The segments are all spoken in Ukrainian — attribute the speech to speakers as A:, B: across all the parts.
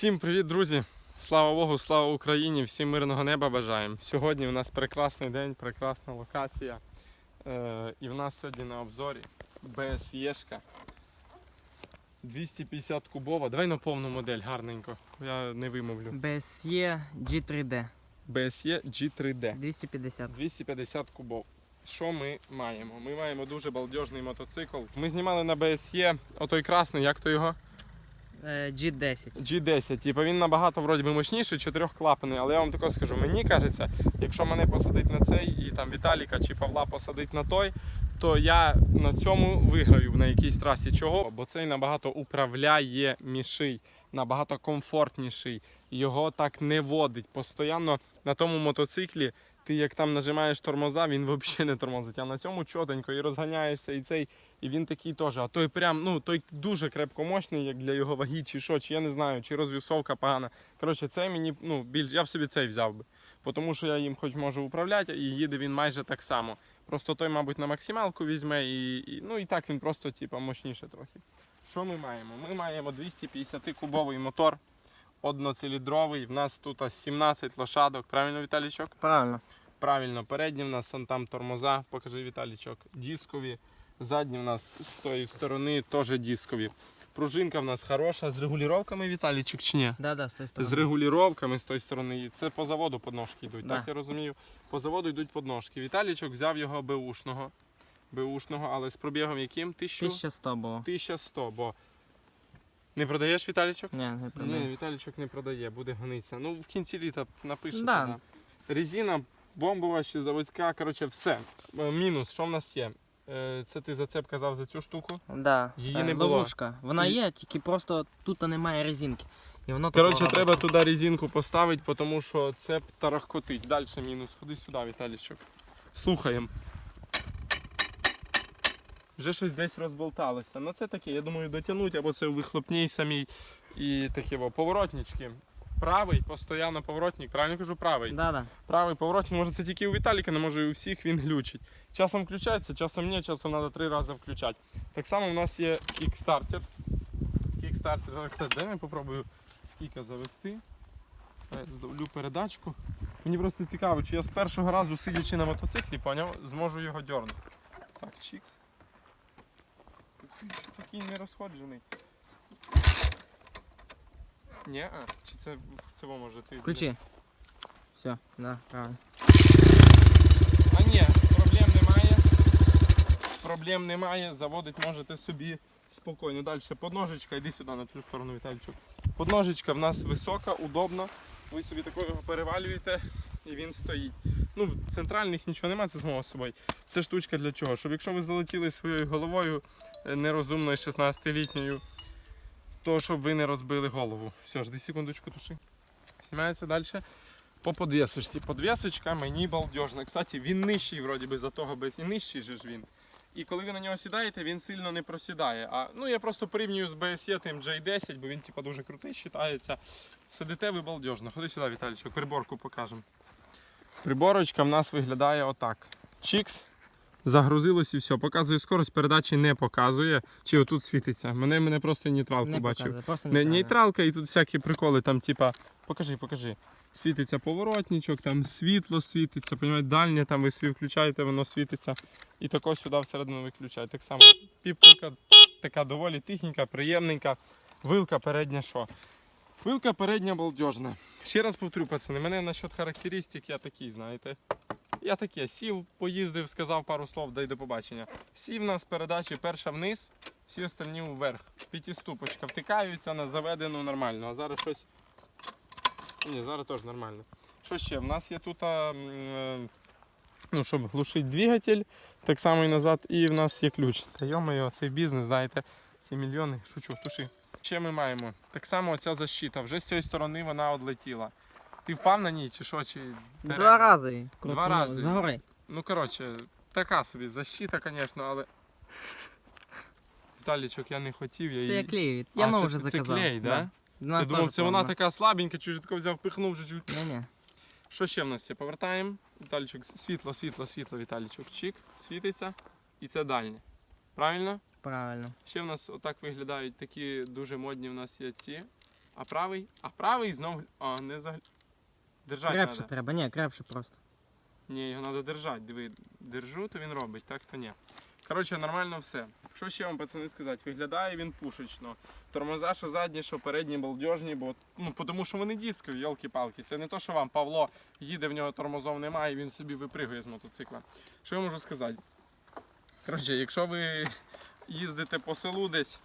A: Всім привіт, друзі! Слава Богу, слава Україні! Всім мирного неба бажаємо. Сьогодні у нас прекрасний день, прекрасна локація. Е, і в нас сьогодні на обзорі БСЄшка 250 кубова. Давай на повну модель, гарненько. Я не вимовлю.
B: BSE G3D
A: BSE G3D.
B: 250.
A: 250 кубов. Що ми маємо? Ми маємо дуже балдежний мотоцикл. Ми знімали на BSE отой красний, як то його?
B: Е, G10.
A: G10, типу він набагато вроді би мощніший, чотирьохклапаний, але я вам тако скажу, мені кажеться, якщо мене посадить на цей і там Віталіка чи Павла посадить на той, то я на цьому виграю на якійсь трасі. Чого? Бо цей набагато управляєміший, набагато комфортніший. Його так не водить. Постоянно на тому мотоциклі ти як там нажимаєш тормоза, він взагалі не тормозить. А на цьому чотенько і розганяєшся, і цей, і він такий теж. А той прям, ну той дуже крепко мощний, як для його ваги, чи що, чи я не знаю, чи розвісовка погана. Коротше, цей мені ну більш я б собі цей взяв би. Тому що я їм хоч можу управляти, і їде він майже так само. Просто той, мабуть, на максималку візьме, і, і ну і так він просто типа мощніше трохи. Що ми маємо? Ми маємо 250 кубовий мотор, одноциліндровий. В нас тут 17 лошадок. Правильно, Віталічок?
B: Правильно.
A: Правильно, передні в нас он там тормоза, покажи Віталічок, дискові. Задні в нас з тої сторони теж дискові. Пружинка в нас хороша, з регулюваннями Віталічок чи ні?
B: Да, да, з тої
A: З
B: сторони.
A: з тої сторони. Це по заводу подножки йдуть,
B: Да.
A: так я розумію. По заводу йдуть подножки. Віталічок взяв його беушного, беушного, але з пробігом яким? 1000?
B: 1100 було.
A: 1100, бо не продаєш Віталічок?
B: Ні, не
A: Ні. Віталічок не продає, буде гонитися. Ну, в кінці літа напишете.
B: Да.
A: Да. Резина бомбова, ще заводська, коротше, все. Е, Мінус, що в нас є? Е, Це ти за це казав за цю штуку.
B: Да.
A: Її
B: е,
A: не було.
B: Ловушка. Вона
A: І-
B: є, тільки просто тут немає резинки. І воно
A: Коротше, треба туди резинку поставити, тому що це тарахкотить. Далі мінус. Ходи сюди, Віталічок. Слухаємо. Вже щось десь розболталося. Ну це таке, я думаю, дотягнуть, або це у вихлопній самій. І такі поворотнички. Правий, постійно поворотник, правильно кажу, правий.
B: Да, да.
A: Правий поворотник, може це тільки у Віталіка, не може і у всіх він глючить. Часом включається, часом ні, часом треба три рази включати. Так само у нас є кікстартер. Кікстартер, зараз, кстати, дай я попробую скільки завести. Здавлю передачку. Мені просто цікаво, чи я з першого разу, сидячи на мотоциклі, поняв, зможу його дьорнути. Так, чікс. Такий не розходжений. Ні, а, чи це в цього може ти.
B: Включи. Все, да, правильно.
A: А ні, проблем немає. Проблем немає, заводить можете собі спокійно. Далі подножечка, йди сюди на цю сторону, Віталійчик. Подножечка в нас висока, удобна. Ви собі такого його перевалюєте і він стоїть. Ну, центральних нічого немає, це само собою. Це штучка для чого? Щоб якщо ви залетіли своєю головою е, нерозумною 16-літньою, то щоб ви не розбили голову. Все, жди секундочку туши. Знімається далі. По подвісочці. Подвісочка мені балдежна. Кстати, він нижчий, вроді би, за того без і нижчий же ж він. І коли ви на нього сідаєте, він сильно не просідає. А ну я просто порівнюю з BSE тим J10, бо він типа дуже крутий вважається. Сидите ви балдежно. Ходи сюди, Віталійчик, приборку покажемо. Приборочка в нас виглядає отак. Чікс. Загрузилось і все. Показує скорость, передачі не показує. Чи отут світиться. Мене, мене просто нейтралку
B: Не
A: бачив.
B: показує, просто
A: Не, нейтралка і тут всякі приколи, там, типа, покажи, покажи. Світиться поворотничок, там світло світиться, понімаєте, дальнє там ви собі включаєте, воно світиться. І тако сюди всередину виключаєте. Так само піпкалка така доволі тихенька, приємненька. Вилка передня що? Вилка передня балдежна. Ще раз повторю, пацани, мене насчет характеристик я такий, знаєте. Я таке, сів, поїздив, сказав пару слов, дай до побачення. Всі в нас передачі перша вниз, всі остальні вверх. П'ятиступочка втикаються на заведену нормально. А зараз щось. Ні, зараз теж нормально. Що ще? В нас є тут, е, ну, щоб глушити двигатель, так само і назад, і в нас є ключ. Та йо-моє, цей бізнес, знаєте, ці мільйони, шучу, туши. Ще ми маємо. Так само оця защита. Вже з цієї сторони вона одлетіла. Ти впав на ній чи що? Чи
B: Два рази.
A: Два рази.
B: Згори.
A: Ну, коротше, така собі защита, звісно, але. Віталічок, я не хотів, я
B: Це
A: її.
B: я клею. Я
A: А,
B: нову
A: це-
B: вже
A: це
B: заказав.
A: клей, да? Я думав, це вона така слабенька, чужитко взяв, пихнув вже чуть.
B: Ні-ні.
A: Що ще в нас є? Повертаємо. Віталічок, світло, світло, світло, Віталічок. Чик, світиться. І це дальнє. Правильно?
B: Правильно.
A: Ще в нас отак виглядають такі дуже модні в нас є ці А правий? А правий знов. А, не за. Держать
B: Крепше
A: треба.
B: треба, ні, крепше просто.
A: Ні, його треба держати. Диви, держу, то він робить, так то ні. Коротше, нормально все. Що ще вам пацани сказати? Виглядає він пушечно. Тормоза, що задні, що передні балдежні, бо ну, тому що вони дискові, йолки-палки. Це не то, що вам Павло їде, в нього тормозов немає, і він собі випригує з мотоцикла. Що я можу сказати? Коротше, якщо ви їздите по селу десь.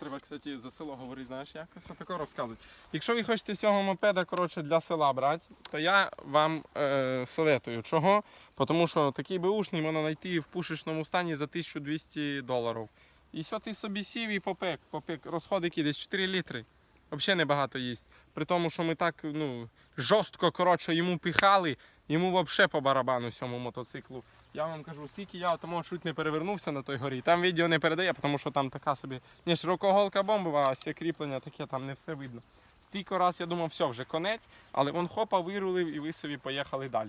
A: Треба, кстати, за село говорити, знаєш, якось тако розказують. Якщо ви хочете цього мопеда коротше, для села брати, то я вам е, советую. Чого? Тому що такий беушний можна знайти в пушечному стані за 1200 доларів. І все ти собі сів і попек. попек. Розходи які десь 4 літри. Взагалі небагато їсть. При тому, що ми так ну, жорстко коротше, йому пихали, йому взагалі по барабану цьому мотоциклу. Я вам кажу, скільки я тому чуть не перевернувся на той горі. Там відео не передає, тому що там така собі не широкоголка бомбова, а все кріплення таке, там не все видно. Стільки раз я думав, все, вже конець, але він хопа вирулив і ви собі поїхали далі.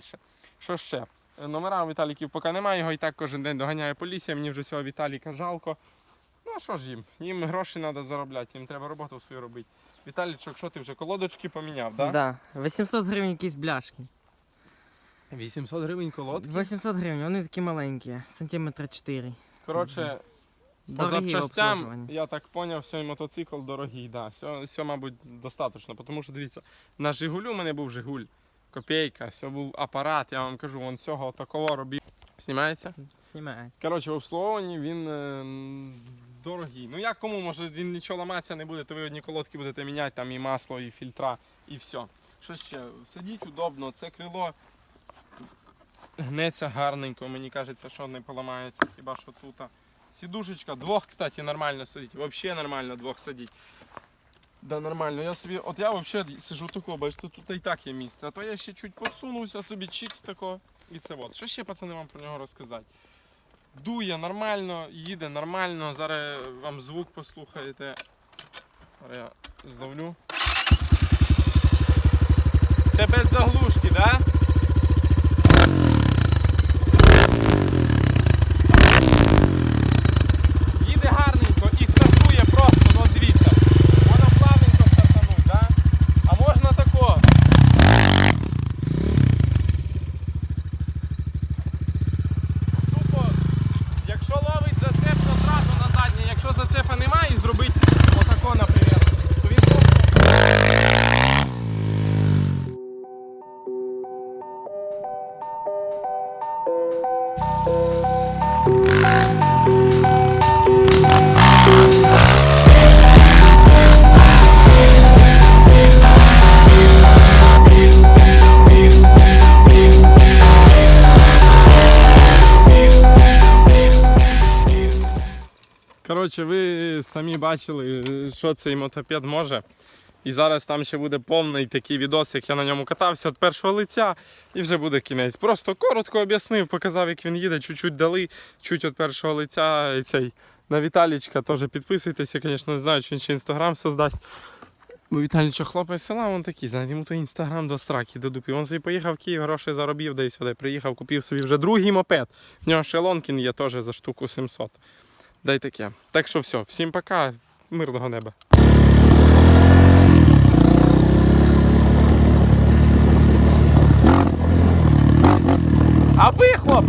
A: Що ще? Е, Номера у Віталіків поки немає, його і так кожен день доганяє поліція, мені вже цього Віталіка жалко. Ну а що ж їм? Їм гроші треба заробляти, їм треба роботу свою робити. Віталічок, що ти вже колодочки поміняв, так?
B: Да? 800 гривень якісь бляшки.
A: 800 гривень колодки.
B: 800 гривень, вони такі маленькі, сантиметра 4.
A: Коротше, по
B: Дорогі
A: запчастям, я так зрозумів, цей мотоцикл дорогий, да. Все, все, мабуть, достатньо. Тому що дивіться, на Жигулю у мене був Жигуль, копійка, все був апарат, я вам кажу, він всього такого робив. Знімається?
B: Знімає.
A: Коротше, в обслуговуванні він е, м, дорогий. Ну як кому, може він нічого ламатися не буде, то ви одні колодки будете міняти, там і масло, і фільтра, і все. Що ще? Сидіть удобно, це крило гнеться гарненько, мені кажеться, що не поламається, хіба що тут. Сідушечка, двох, кстати, нормально сидить. Взагалі нормально двох сидіть. Да, нормально. Я собі, от я взагалі сижу тако, бачите, тут і так є місце. А то я ще чуть подсунувся собі чікс тако. І це от. Що ще, пацани, вам про нього розказати? Дує нормально, їде нормально. Зараз вам звук послухаєте. Зараз я зловлю. Це без заглушки, так? Да? Самі бачили, що цей мотопед може. І зараз там ще буде повний такий відос, як я на ньому катався від першого лиця, і вже буде кінець. Просто коротко об'яснив, показав, як він їде, чуть-чуть дали, чуть від першого лиця. І цей на Віталічка теж підписуйтеся, звісно, не знаю, чи він ще інстаграм создасть. Бо Віталічо хлопець села, він такий, знаєте, йому то інстаграм до страки, до дупі. Він собі поїхав в Київ, гроші заробив, де й сюди. Приїхав, купив собі вже другий мопед. В нього ще Лонкін є теж за штуку 700. Дай таке. Так що все, всім пока, мирного неба. А вихлоп!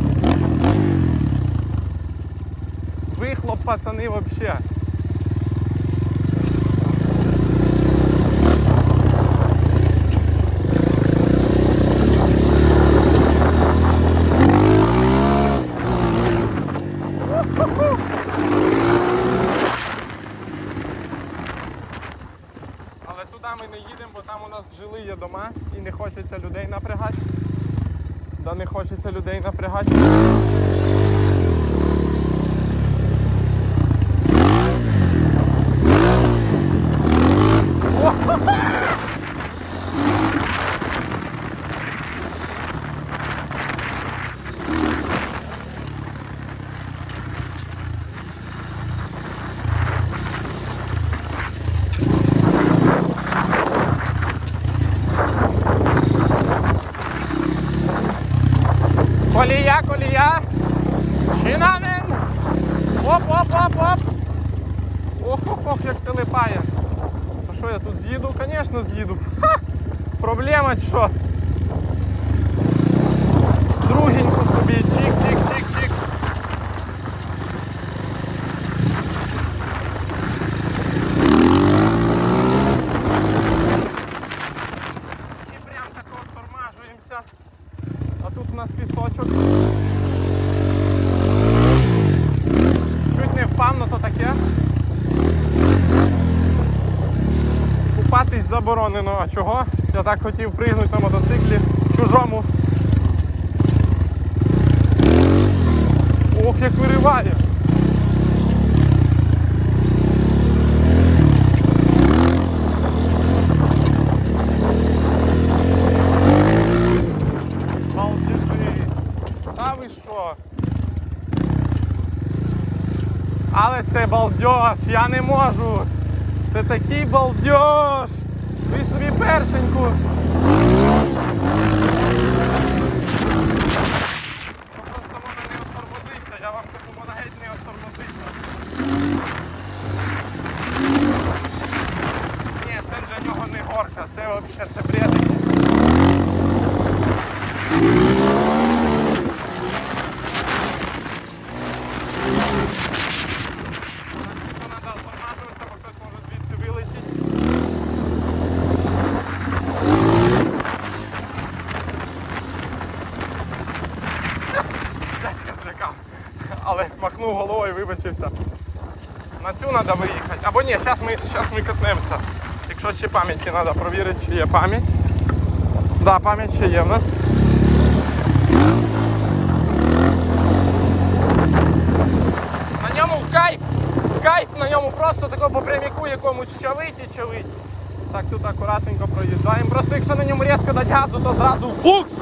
A: Вихлоп, пацани, вообще. Але туди ми не їдемо, бо там у нас жили є дома і не хочеться людей напрягати. Да не хочеться людей напрягати. Колія, колія. Шинамен. Оп, оп, оп, оп. Ох, ох, ох, як телепає. що я тут з'їду? Звісно, з'їду. Проблема що? Другеньку собі, чик-чик-чик-чик. І прям так от тормажуємося. А тут у нас пісочок. Чуть не впав, но то таке. Купатись заборонено. А чого? Я так хотів пригнути на мотоциклі чужому. Ох, як вириває. Та ви що? Але це балдеж, я не можу. Це такий балдеж. Першеньку. Просто вона не оттормозиться, я вам кажу, вона геть не оттормозиться. Ні, це для нього не горка, це взагалі це бред. Тут треба оттормажуватися, бо хтось може звідси вилетіти. Дядька злякав. Але махнув головою, вибачився. На цю треба виїхати. Або ні, зараз ми, щас ми катнемося. Якщо ще пам'яті треба перевірити, чи є пам'ять. Так, да, пам'ять ще є в нас. На ньому в кайф! В кайф на ньому просто тако по пряміку якомусь чавить і чавить. Так тут акуратненько проїжджаємо. Просто якщо на ньому різко дати газу, то зразу букс!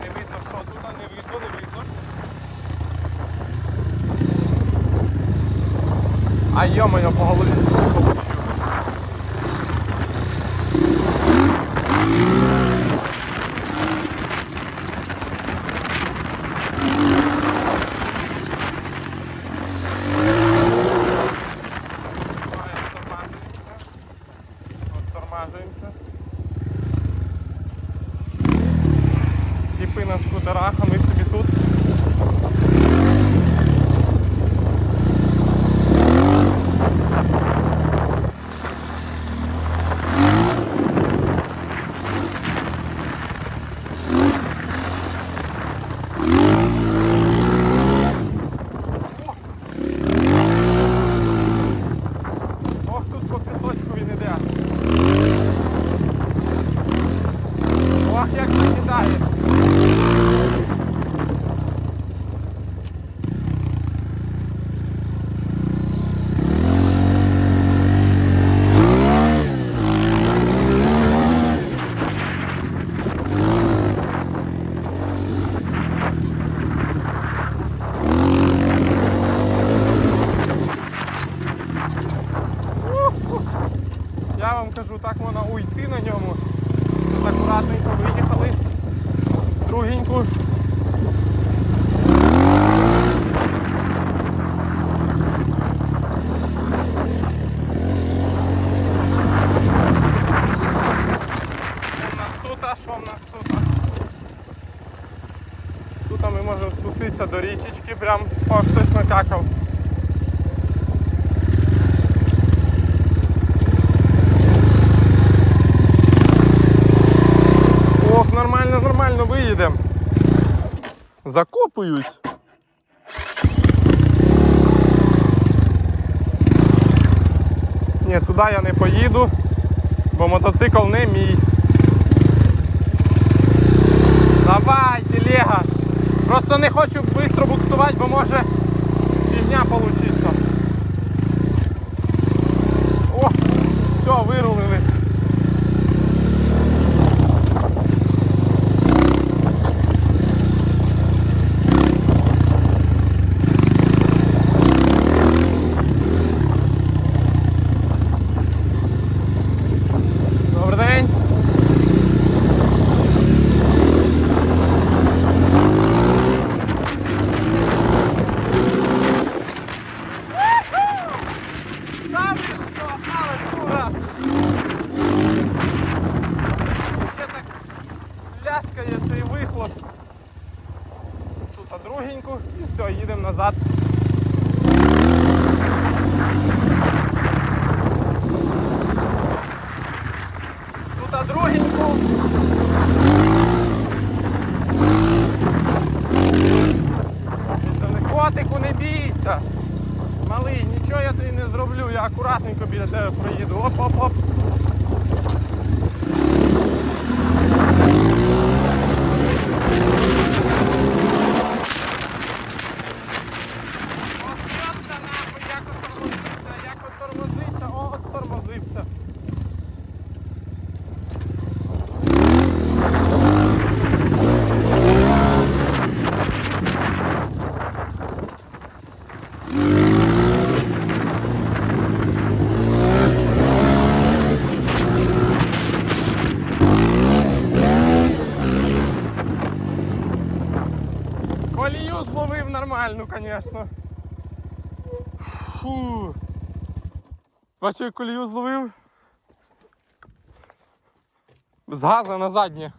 A: Не видно, що тут, а не видно, не видно. А йо-моє, по голові сьогодні получив. Тормажуємося. Тіпи на скутерах, а ми собі тут. Ох, тут по пісочку він іде. Ох, як закидає. Я вам кажу, так можна уйти на ньому. Тут акуратненько виїхали. Другеньку. Що в нас тут, а що в нас тут? Тут можемо спуститися до річечки, прям о, хтось накакав. Ох, нормально, нормально виїдемо. Закопуюсь. Ні, туди я не поїду, бо мотоцикл не мій. Давай, телега. Просто не хочу швидко буксувати, бо може півня получиться. я де проїду. Оп-оп-оп. Звісно. Фу. Бачу, як колію зловив? З газа на заднє.